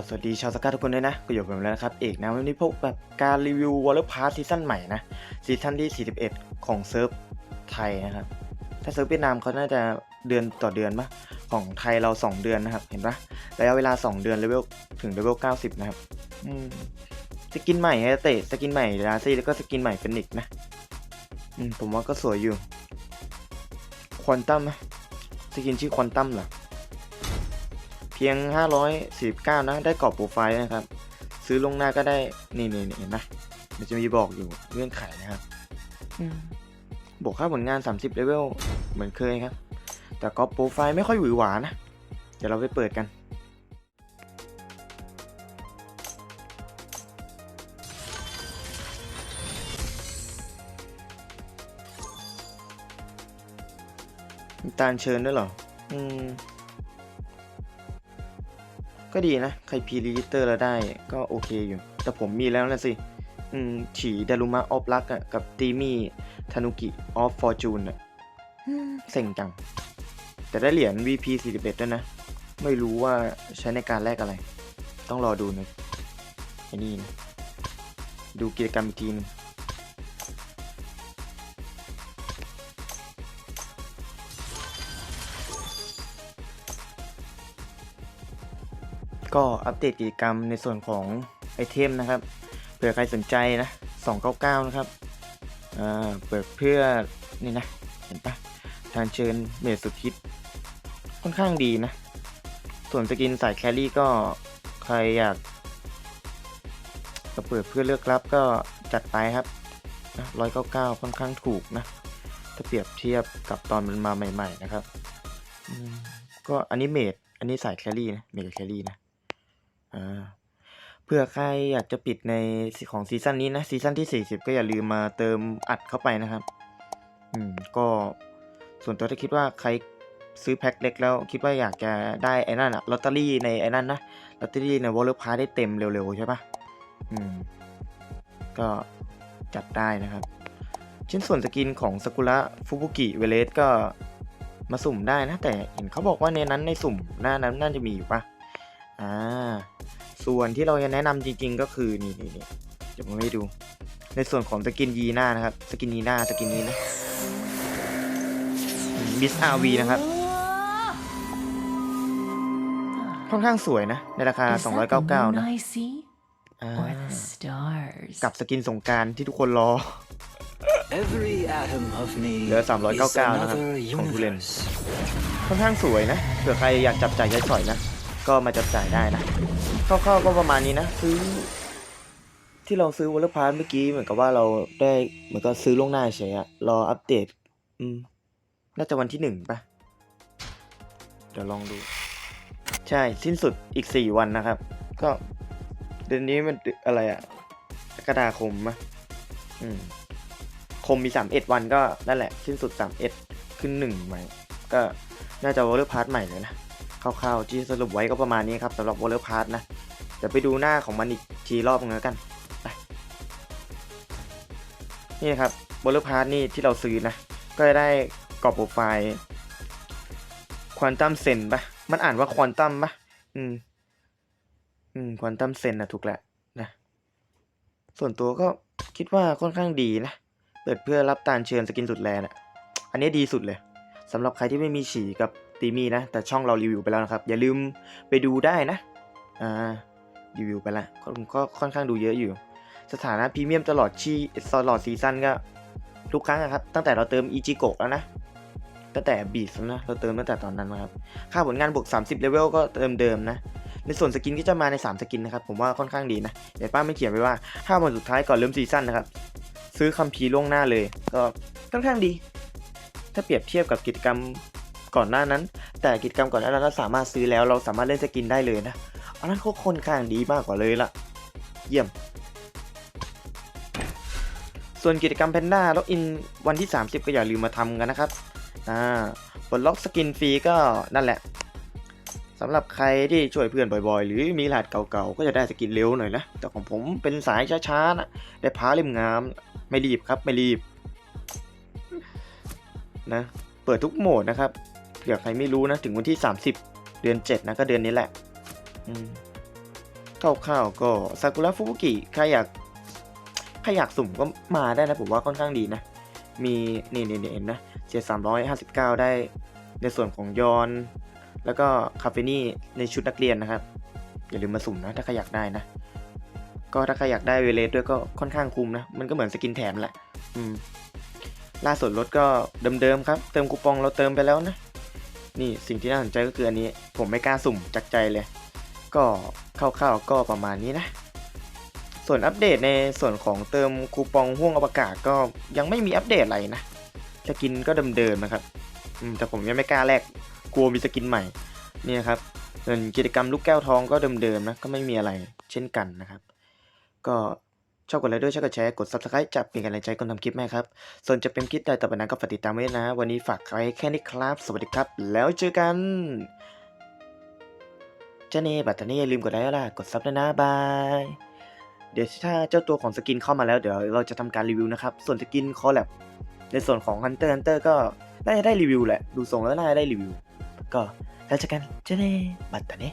บสวัสดีชาวสกัดทุกคนด้วยนะก็อยู่กับผมแล้วนะครับ เอกนะวันนี้พบแบบการรีวิววอลเลย์พาร์ทซีซั่นใหม่นะซีซั่นที่ 41 ของเซิร์ฟไทยนะครับ ถ้าเซิร์ฟเวียดนามเขาน่าจะเดือนต่อเดือนปะของไทยเรา 2 เดือนนะครับ เห็นปะระยะเวลา 2 เดือนเลเวลถึงเลเวล90 นะครับสกินใหม่ไงเตะสกินใหม่ดาซี่แล้วก็สกินใหม่เฟนิกนะมผมว่าก็สวยอยู่ควอนตัมสกินชื่อควอนตัมเหรอ พียง 549 นะ ได้กรอบโปรไฟล์นะครับ ซื้อลวงหน้าก็ได้นี่นี่นี่เห็นไหมมันจะมีบอกอยู่เงื่อนไขนะครับอืมบวกค่าผลงาน 30 เลเวล เหมือนเคยครับ แต่กรอบโปรไฟล์ไม่ค่อยหวือหวานะ เดี๋ยวเราไปเปิดกันมีตาลเชิญด้วยเหรอ อืม ก็ดีนะ ใครพีรีจิสเตอร์แล้วได้ก็โอเคอยู่ แต่ผมมีแล้วนะสิ อืม ฉีดารุมะออฟลักอะกับตีมี่ธนุกิออฟฟอร์จูนอะเซ็งจัง แต่ได้เหรียญ VP 41ด้วยนะ ไม่รู้ว่าใช้ในการแลกอะไร ต้องรอดูนะไอ้นี่นะ ดูกิจกรรมอีกทีนึง ก็อัปเดตกิจกรรมในส่วนของไอเทมนะครับเผื่อใครสนใจนะ 299 นะครับอ่าเปิดเพื่อนี่นะ เห็นปะทางเชิญเมดสุดฮิตค่อนข้างดีนะ ส่วนสกินสายแครี่ก็ใครอยากจะเปิดเพื่อเลือกรับก็จัดไปครับร้อยเก้าเก้าค่อนข้างถูกนะ ถ้าเปรียบเทียบกับตอนมันมาใหม่ ๆ นะครับ ก็อันนี้เมดอันนี้สายแครี่นะ เมดแครี่นะ อา เผื่อใครอยากจะปิดใน ของซีซั่นนี้นะ ซีซั่นที่ 40 ก็อย่าลืมมาเติมอัดเข้าไปนะครับ อืม ก็ส่วนตัวถ้าคิดว่าใครซื้อแพ็คเล็กแล้วคิดว่าอยากจะได้ไอ้นั่นอะลอตเตอรี่ในไอ้นั่นนะลอตเตอรี่ในวอลเลย์พาได้เต็มเร็วๆใช่ปะอืม ก็จัดได้นะครับ ชิ้นส่วนสกินของสกุระฟุบุกิเวเลสก็มาสุ่มได้นะ แต่เห็นเขาบอกว่าในนั้นในสุ่มหน้านั้นน่าจะมีอยู่ปะ ส่วนที่เราจะแนะนำจริง ๆ ก็คือนี่นี่นี่เดี๋ยวผมให้ดู ในส่วนของสกินยีน่านะครับ สกินยีน่าสกินนี้นะบิสอาวีนะครับ ค่อนข้างสวยนะ ในราคา Is that the moon 299 นะ I see? อ่า Or the stars? กับสกินสงกรารที่ทุกคนรอ Every atom of me เหลือ is 399 นะครับ another ของทุเรน universe. ค่อนข้างสวยนะเผื่อใครอยากจับจ่ายใช้สอยนะ ก็มาจับจ่ายได้นะคร่าวๆก็ประมาณนี้นะซื้อ ที่เราซื้อวอลเลย์พาร์เมื่อกี้เหมือนกับว่าเราได้เหมือนกับซื้อล่วงหน้าเฉยอะรออัปเดต อืม น่าจะวันที่หนึ่งปะเดี๋ยวลองดู ใช่สิ้นสุดอีกสี่วันนะครับ ก็เดือนนี้มันอะไรอะกรกฎาคมมะอืม คมมีสามเอ็ดวันก็นั่นแหละ สิ้นสุดสามเอ็ดขึ้นหนึ่งใหม่ ก็น่าจะวอลเลย์พาร์ทใหม่เลยนะ คร่าวๆที่สรุปไว้ก็ประมาณนี้ครับสำหรับวอลเลย์พาร์ทนะเดี๋ยวไปดูหน้าของมันอีกทีรอบนึงแล้วกันไปนี่ครับวอลเลย์พาร์ทนี่ที่เราซื้อนะ ก็จะได้กรอบโปรไฟล์ควอนตัมเซนปะมันอ่านว่าควอนตัมปะอืม อืมควอนตัมเซนนะถูกแหละนะ ส่วนตัวก็คิดว่าค่อนข้างดีนะ เปิดเพื่อรับตาลเชิญสกินสุดแรงอะ อันนี้ดีสุดเลยสำหรับใครที่ไม่มีฉี่กับ ตีมี่นะ แต่ช่องเรารีวิวไปแล้วนะครับ อย่าลืมไปดูได้นะ อ่า รีวิวไปละก็ก็ค่อนข้างดูเยอะอยู่ สถานะพรีเมียมตลอดชีตลอดซีซั่นก็ทุกครั้งอะครับ ตั้งแต่เราเติมอีจิโกะแล้วนะ ตั้งแต่บีสนะ เราเติมตั้งแต่ตอนนั้นนะครับ ค่าผลงานบวก 30เลเวลก็เติมเดิมนะ ในส่วนสกินก็จะมาใน 3 สกินนะครับ ผมว่าค่อนข้างดีนะเดี๋ยวป้าไม่เขียนไว้ว่าถ้าวันสุดท้ายก่อนเริ่มซีซั่นนะครับ ซื้อคัมภีร์ล่วงหน้าเลย ก็ค่อนข้างดี ถ้าเปรียบเทียบกับกิจกรรม ก่อนหน้านั้น แต่กิจกรรมก่อนหน้านั้นเราสามารถซื้อแล้วเราสามารถเล่นสกินได้เลยนะอันนั้นเขาค่อนข้างดีมากกว่าเลยล่ะ เยี่ยม ส่วนกิจกรรมแพนด้าล็อกอินวันที่ 30 ก็อย่าลืมมาทำกันนะครับอ่าปลดล็อกสกินฟรีก็นั่นแหละสำหรับใครที่ช่วยเพื่อนบ่อยๆ หรือมีรหัสเก่าๆ ก็จะได้สกินเร็วหน่อยนะ แต่ของผมเป็นสายช้าๆนะ ได้พาเล่มงาม ไม่รีบครับ ไม่รีบ นะ เปิดทุกโหมดนะครับ เผื่อใครไม่รู้นะ ถึงวันที่ 30 เดือน 7 นะก็เดือนนี้แหละคร่าวๆก็ซากุระฟุกุกิใครอยากใครอยากสุ่มก็มาได้นะ ผมว่าค่อนข้างดีนะ มีนี่นี่นี่เห็นนะเจ็ดสามร้อยห้าสิบเก้าได้ในส่วนของยอน แล้วก็คาเฟนี่ในชุดนักเรียนนะครับ อย่าลืมมาสุ่มนะ ถ้าใครอยากได้นะ ก็ถ้าใครอยากได้เวเลสด้วยก็ค่อนข้างคุ้มนะ มันก็เหมือนสกินแถมแหละ อืมล่าสุดรถก็เดิมๆครับ เติมคูปองเราเติมไปแล้วนะ นี่สิ่งที่น่าสนใจก็คืออันนี้ ผมไม่กล้าสุ่มจากใจเลย ก็คร่าวๆก็ประมาณนี้นะ ส่วนอัปเดตในส่วนของเติมคูปองห่วงอวกาศก็ยังไม่มีอัปเดตอะไรนะสกินก็เดิมๆนะครับแต่ผมยังไม่กล้าแลกกลัวมีสกินใหม่นี่นะครับส่วนกิจกรรมลูกแก้วทองก็เดิมๆนะก็ไม่มีอะไรเช่นกันนะครับ ก็ ชอบกดไลค์ด้วยชอบกดแชร์กด subscribe จับเป็นกำลังใจคนทำคลิปไหมครับ ส่วนจะเป็นคลิปใดต่อไปนั้นก็ฝากติดตามไว้ด้นะ วันนี้ฝากไว้แค่นี้ครับ สวัสดีครับ แล้วเจอกันเจ้าเน่บัตตานี่อย่าลืมกดไลค์ล่ะกดซับด้วยนะบายเดี๋ยวถ้าเจ้าตัวของสกินเข้ามาแล้วเดี๋ยวเราจะทำการรีวิวนะครับ ส่วนสกินคอแลบในส่วนของ Hunter Hunter ก็น่าจะได้รีวิวแหละ ดูทรงแล้วน่าจะได้รีวิว ก็แล้วเจอกันเจ้าเน่บัตตานี่